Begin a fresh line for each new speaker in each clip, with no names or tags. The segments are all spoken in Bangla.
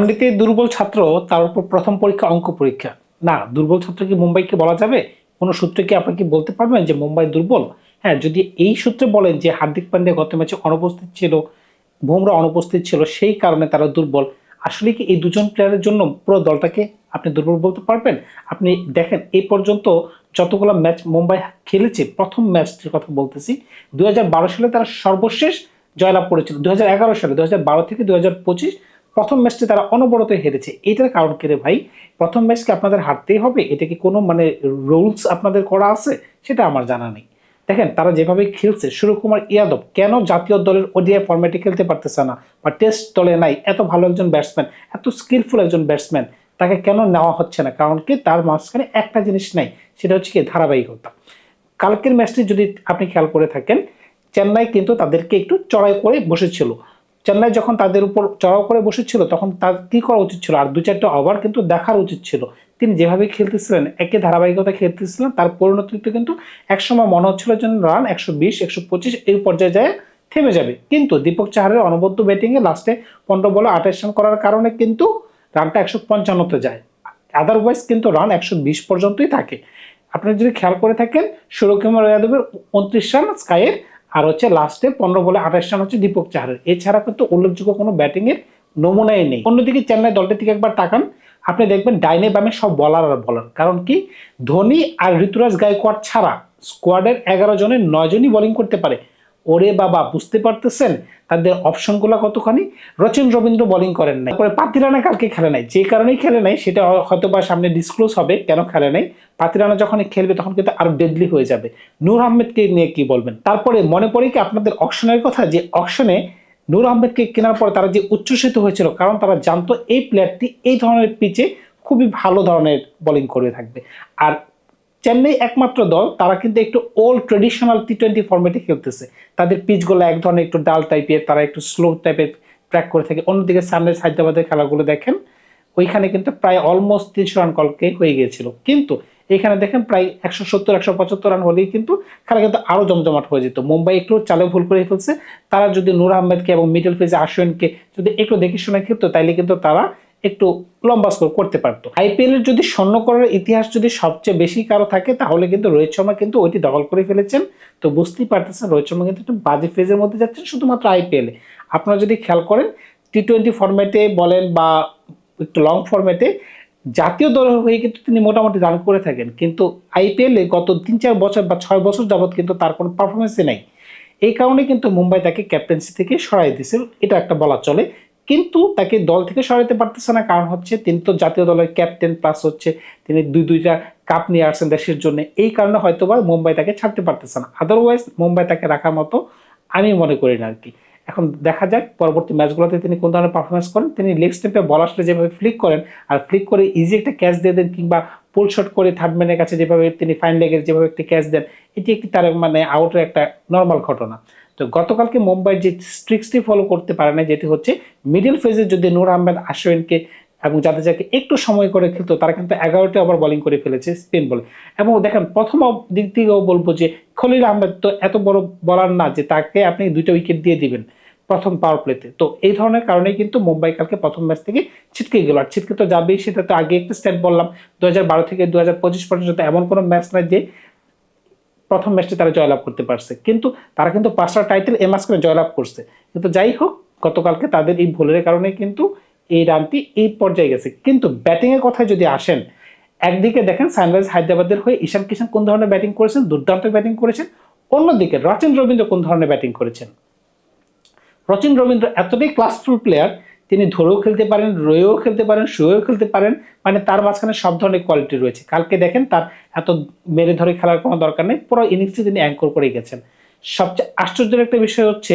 এমনিতে দুর্বল ছাত্র তার উপর প্রথম পরীক্ষা অঙ্ক পরীক্ষা। না, দুর্বল ছাত্র কি মুম্বাইকে বলা যাবে? কোনো সূত্রে কি আপনি কি বলতে পারবেন যে মুম্বাই দুর্বল? হ্যাঁ যদি এই সূত্রে বলেন যে হার্দিক পান্ডিয়া গত ম্যাচে অনুপস্থিত ছিল, বুমরা অনুপস্থিত ছিল, সেই কারণে তারা দুর্বল। আসলে কি এই দুজন প্লেয়ারের জন্য পুরো দলটাকে আপনি দুর্বল বলতে পারবেন? আপনি দেখেন এই পর্যন্ত যতগুলো ম্যাচ মুম্বাই খেলেছে, প্রথম ম্যাচটির কথা বলতেছি, দুই হাজার বারো সালে তারা সর্বশেষ জয়লাভ করেছিল। দুই হাজার এগারো সালে, দুই হাজার বারো থেকে দুই হাজার পঁচিশ প্রথম ম্যাচটি তারা অনবরত হেরেছে। এটার কারণ কে রে ভাই? প্রথম ম্যাচকে আপনাদের হারতেই হবে। এটা কি কোনো মানে রুলস আপনাদের করা আছে? সেটা আমার জানা নেই। দেখেন, তারা যেভাবে খেলছে, সুরকুমার ইয়াদব কেন জাতীয় দলের ওডিআই ফরম্যাটে খেলতে পারতেছে না বা টেস্ট দলে নাই, এত ভালো একজন ব্যাটসম্যান এত স্কিলফুল একজন ব্যাটসম্যান তাকে কেন নেওয়া হচ্ছে না? কারণ কি তার মাঝখানে একটা জিনিস নাই, সেটা হচ্ছে কি ধারাবাহিকতা। কালকের ম্যাচটি যদি আপনি খেয়াল করে থাকেন, চেন্নাই কিন্তু তাদেরকে একটু চড়াই করে বসেছিল। চেন্নাই যখন তাদের উপর চড়াও করে বসেছিল, তখন তার কি করা উচিত ছিল? আর দু চারটা ওভার কিন্তু দেখার উচিত ছিল। তিনি যেভাবে খেলতেছিলেন, একে ধারাবাহিকতা খেলতেছিলেন, তার পরিণতিতে কিন্তু একসময় মনে হচ্ছিল যেন রান একশো বিশ, একশো পঁচিশ এই পর্যায়ে যায়, থেমে যাবে। কিন্তু দীপক চাহারের অনবদ্য ব্যাটিংয়ে লাস্টে পনেরো বলে আঠাশ রান করার কারণে কিন্তু রানটা একশো পঞ্চান্নতে যায়। আদারওয়াইজ কিন্তু রান একশো বিশ পর্যন্তই থাকে। আপনি যদি খেয়াল করে থাকেন সৌরকুমার যাদবের উনত্রিশ রান স্কাইয়ের আর হচ্ছে লাস্টে পনেরো বলে আঠাশ রান হচ্ছে দীপক চাহারের। এছাড়া কিন্তু উল্লেখযোগ্য কোনো ব্যাটিংয়ের নমুনাই নেই। অন্যদিকে চেন্নাই দলটির থেকে একবার তাকান, আপনি দেখবেন ডাইনে বামে সব বলার আর বলার কারণ কি? ধোনি আর ঋতুরাজ গায়কোয়াড় ছাড়া স্কোয়াডের এগারো জনের নয় জনই বোলিং করতে পারে। ওরে বাবা, বুঝতে পারতেছেন? তাদের অপশনগুলো কতখানি? রচিন রবীন্দ্র বোলিং করেন নাই। পরে পাতিরানা কালকে খেলে নাই। যে কারণেই খেলে নাই, সেটা হয়তো বা সামনে ডিসক্লোজ হবে কেন খেলে নাই। পাতিরানা যখন খেলবে, তখন কিন্তু আরও ডেডলি হয়ে যাবে। নূর আহমেদকে নিয়ে কি বলবেন? তারপরে মনে পড়ে কি আপনাদের অকশনের কথা? যে অকশনে নূর আহমেদকে কেনার পরে তারা যে উচ্ছ্বসিত হয়েছিল, কারণ তারা জানতো এই প্লেয়ারটি এই ধরনের পিচে খুবই ভালো ধরনের বোলিং করে থাকবে। আর চেন্নাই একমাত্র দল, তারা কিন্তু একটু ওল্ড ট্রেডিশনাল টি টোয়েন্টি ফর্মেটে খেলতেছে। তাদের পিচগুলো এক ধরনের একটু ডাল টাইপের তারা একটু স্লো টাইপের ট্র্যাক করে থাকে। অন্যদিকে সানরাইজ হায়দ্রাবাদের খেলাগুলো দেখেন, ওইখানে কিন্তু প্রায় অলমোস্ট তিনশো রান কলকে হয়ে গিয়েছিল। কিন্তু এখানে দেখেন প্রায় একশো সত্তর, একশো পঁচাত্তর রান হলেই কিন্তু খেলা কিন্তু আরও জমজমাট হয়ে যেত। মুম্বাই একটু চালে ভুল করে ফেলছে। তারা যদি নূর আহমেদকে এবং মিডল ফেজে আশ্বিনকে যদি একটু দেখে শুনে খেলতো, তাইলে কিন্তু তারা একটু লম্বা স্কোর করতে পারতো। আইপিএল এর যদি স্বর্ণ করার ইতিহাস যদি সবচেয়ে বেশি কারও থাকে, তাহলে কিন্তু রোহিত শর্মা কিন্তু ওইটি দখল করে ফেলেছেন। তো বুঝতেই পারতেছেন, রোহিত শর্মা কিন্তু একটু বাজে ফেজের মধ্যে যাচ্ছেন শুধুমাত্র আইপিএলে আপনারা যদি খেয়াল করেন টি টোয়েন্টি ফরম্যাটে বলেন বা একটু লং ফরম্যাটে জাতীয় দলের হয়ে কিন্তু তিনি মোটামুটি রান করে থাকেন। কিন্তু আইপিএলে গত তিন চার বছর বা ছয় বছর যাবৎ কিন্তু তার কোনো পারফরমেন্সই নাই। এই কারণে কিন্তু মুম্বাই তাকে ক্যাপ্টেন্সি থেকে সরাই দিয়েছে এটা একটা বলা চলে। কিন্তু তাকে দল থেকে সরাতে পারতেছে না। কারণ হচ্ছে তিনি তো জাতীয় দলের ক্যাপ্টেন প্লাস হচ্ছে তিনি দুই দুইটা কাপ নিয়ে আসছেন দেশের জন্য। এই কারণে হয়তো বা মুম্বাই তাকে ছাড়তে পারতেছে না। আদারওয়াইজ মুম্বাই তাকে রাখার মতো আমি মনে করি না আর কি এখন দেখা যাক পরবর্তী ম্যাচগুলোতে তিনি কোন ধরনের পারফরমেন্স করেন। তিনি লেগ স্টেপে বল আসলে যেভাবে ফ্লিক করেন আর ফ্লিক করে ইজি একটা ক্যাচ দিয়ে দেন কিংবা পুল শট করে থার্ড ম্যানের কাছে যেভাবে তিনি ফাইন লেগের যেভাবে একটি ক্যাচ দেন, এটি একটি তার মানে আউটের একটা নর্মাল ঘটনা। তো গতকালকে মুম্বাইয়ের যে স্ট্রিক্সটি ফলো করতে পারে না যেটি হচ্ছে মিডল ফেজে যদি নূর আহমেদ আশ্বিনকে এবং জাদেজাকে একটু সময় করে খেলতো, তারা কিন্তু এগারোটি ওভার বোলিং করে ফেলেছে স্পিন বলে এবং দেখেন, প্রথম দিক থেকেও বলব যে খলিল আহমেদ তো এত বড় বলার না যে তাকে আপনি দুইটা উইকেট দিয়ে দিবেন প্রথম পাওয়ার প্লেতে তো। এই ধরনের কারণেই কিন্তু মুম্বাই কালকে প্রথম ম্যাচ থেকে ছিটকে গেল। আর ছিটকে তো যাবেই, সেটা তো আগে একটা স্ট্যাট বললাম দুই হাজার বারো থেকে দু হাজার পঁচিশ পর্যন্ত এমন কোনো ম্যাচ নাই যে প্রথম ম্যাচটি তারা জয়লাভ করতে পারছে। কিন্তু তারা কিন্তু পাঁচটা টাইটেল এ করে জয়লাভ করছে। কিন্তু যাই হোক, গতকালকে তাদের এই ভুলের কারণে কিন্তু এই রানটি এই পর্যায়ে গেছে। কিন্তু ব্যাটিংয়ের কথায় যদি আসেন, একদিকে দেখেন সানরাইজ হায়দ্রাবাদের হয়ে ঈশান কিষান কোন ধরনের ব্যাটিং করেছেন? দুর্দান্ত ব্যাটিং করেছেন। অন্যদিকে রচিন রবীন্দ্র কোন ধরনের ব্যাটিং করেছেন? রচিন রবীন্দ্র এতটাই ক্লাসফুল প্লেয়ার তিনি ধরেও খেলতে পারেন, রয়েও খেলতে পারেন, শুয়েও খেলতে পারেন মানে তার মাঝখানে সব ধরনের কোয়ালিটি রয়েছে। কালকে দেখেন তার এত মেরে ধরে খেলার কোনো দরকার নেই, পুরো ইনিংসে তিনি অ্যাঙ্কর করে গেছেন। সবচেয়ে আশ্চর্যের একটা বিষয় হচ্ছে,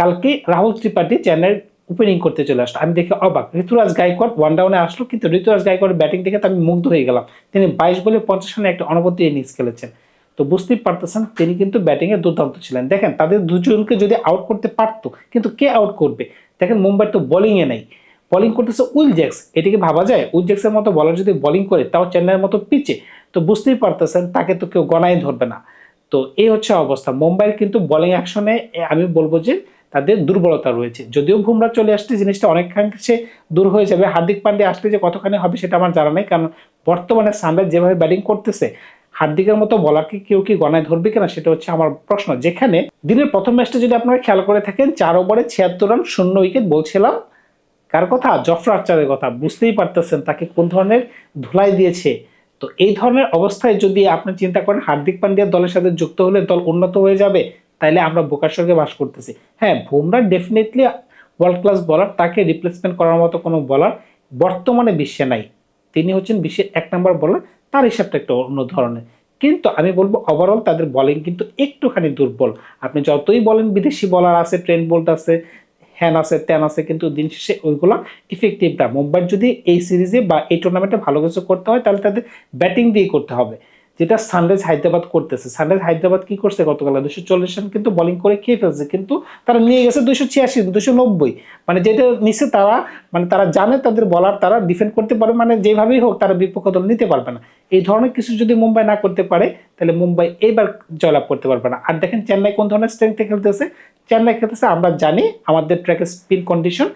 কালকে রাহুল ত্রিপাঠী চেন্নাইয়ের ওপেনিং করতে চলে আসলো। আমি দেখে অবাক, ঋতুরাজ গায়কোয়াড় ওয়ান ডাউনে আসলো, কিন্তু ঋতুরাজ গায়কোয়াড়ের ব্যাটিং দেখে আমি মুগ্ধ হয়ে গেলাম। তিনি বাইশ বলে পঞ্চাশ রানে একটা অনবদ্য ইনিংস খেলেছেন। তো বুঝতেই পারতেছেন তিনি কিন্তু ব্যাটিংয়ে দুর্দান্ত ছিলেন। দেখেন, তাদের দুজনকে যদি আউট করতে পারতো, কিন্তু কে আউট করবে? দেখেন, মুম্বাই তো বোলিংয়ে নেই। বোলিং করতেছে উইল জ্যাক্স। এটিকে ভাবা যায়? উইল জ্যাক্সের মতো বলার যদি বোলিং করে, তাও চেন্নাইয়ের মতো পিচে তো বুঝতেই পারতেছেন, তাকে তো কেউ গণাই ধরবে না। তো এই হচ্ছে অবস্থা। মুম্বাইয়ের কিন্তু বোলিং অ্যাকশনে আমি বলব যে তাদের দুর্বলতা রয়েছে। যদিও বুমরা চলে আসছে, জিনিসটা অনেকাংশে দূর হয়ে যাবে। হার্দিক পান্ডে আসলে যে কতখানি হবে সেটা আমার জানা নেই, কারণ বর্তমানে সানরাইজ যেভাবে ব্যাটিং করতেছে হার্দিকের মতো বলারকে কেউ কি গণায় ধরবে কিনা সেটা হচ্ছে আমার প্রশ্ন। যেখানে দিনের প্রথম ম্যাচটা যদি আপনারা খেয়াল করে থাকেন, চার ওভারে ছিয়াত্তর রান শূন্য উইকেট বলছিলাম। কার কথা? জফরা আর্চারের কথা। বুঝতেই পারতেছেন তাকে কোন ধরনের ধুলাই দিয়েছে। তো এই ধরনের অবস্থায় যদি আপনি চিন্তা করেন, হার্দিক পান্ডিয়া দলের সাথে যুক্ত হলে দল উন্নত হয়ে যাবে, তাইলে আমরা বোকার সঙ্গে বাস করতেছি। হ্যাঁ বুমরা ডেফিনেটলি ওয়ার্ল্ড ক্লাস বলার তাকে রিপ্লেসমেন্ট করার মতো কোনো বলার বর্তমানে বিশ্বে নাই। তিনি হচ্ছেন বিশ্বের এক নম্বর বলার তার হিসাবটা একটু অন্য ধরনের। কিন্তু আমি বলব ওভারঅল তাদের বলিং কিন্তু একটুখানি দুর্বল। আপনি যতই বলেন বিদেশি বলার আছে ট্রেন বোল্ট আছে হ্যান আছে ত্যান আছে, কিন্তু দিন শেষে ওইগুলো ইফেক্টিভ না। মুম্বাইয়ের যদি এই সিরিজে বা এই টুর্নামেন্টে ভালো কিছু করতে হয়, তাহলে তাদের ব্যাটিং দিয়ে করতে হবে। যেটা সানরাইজ হায়দ্রাবাদ করতেছে। সানরাইজ হায়দ্রাবাদ কি করছে গতকাল? দুশো চল্লিশ রান কিন্তু বোলিং করে খেয়ে ফেলছে, কিন্তু তারা নিয়ে গেছে দুশো ছিয়াশি দুশো নব্বই। মানে যেটা নিচে তারা মানে তারা জানে তাদের বলার তারা ডিফেন্ড করতে পারে মানে যেভাবেই হোক তারা বিপক্ষ দল নিতে পারবে না। এই ধরনের কিছু যদি মুম্বাই না করতে পারে, তাহলে মুম্বাই এইবার জয়লাভ করতে পারবে না। আর দেখেন চেন্নাই কোন ধরনের স্ট্রেংথে খেলতেছে? চেন্নাই খেলতেছে, আমরা জানি আমাদের ট্র্যাকের স্পিন কন্ডিশন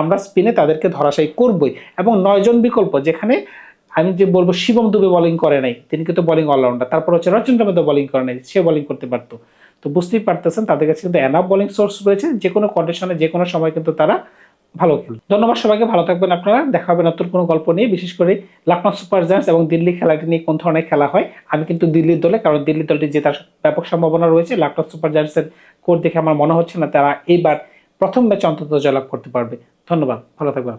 আমরা স্পিনে তাদেরকে ধরাশায়ী করবই। এবং নয়জন বিকল্প, যেখানে আমি যে বলব, শিবম দুবে বোলিং করে নাই। তিনি কিন্তু বোলিং অলরাউন্ডার তারপর হচ্ছে রচন মধ্যে বোলিং করে নাই সে বোলিং করতে পারতো। তো বুঝতেই পারতেছেন, তাদের কাছে কিন্তু এনাফ বোলিং সোর্স রয়েছে। যে কোনো কন্ডিশনে যে কোনো সময় কিন্তু তারা ভালো খেলবে। ধন্যবাদ সবাইকে, ভালো থাকবেন আপনারা। দেখা হবে নতুন কোনো গল্প নিয়ে, বিশেষ করে লখনৌ সুপার জায়ান্টস এবং দিল্লি খেলাটি নিয়ে কোন ধরনের খেলা হয়। আমি কিন্তু দিল্লির দলে, কারণ দিল্লি দলটি জেতার ব্যাপক সম্ভাবনা রয়েছে। লখনৌ সুপার জায়ান্টসের কোর্ট দেখে আমার মনে হচ্ছে না, তারা এইবার প্রথম ম্যাচে অন্তত জয়লাভ করতে পারবে। ধন্যবাদ, ভালো থাকবেন।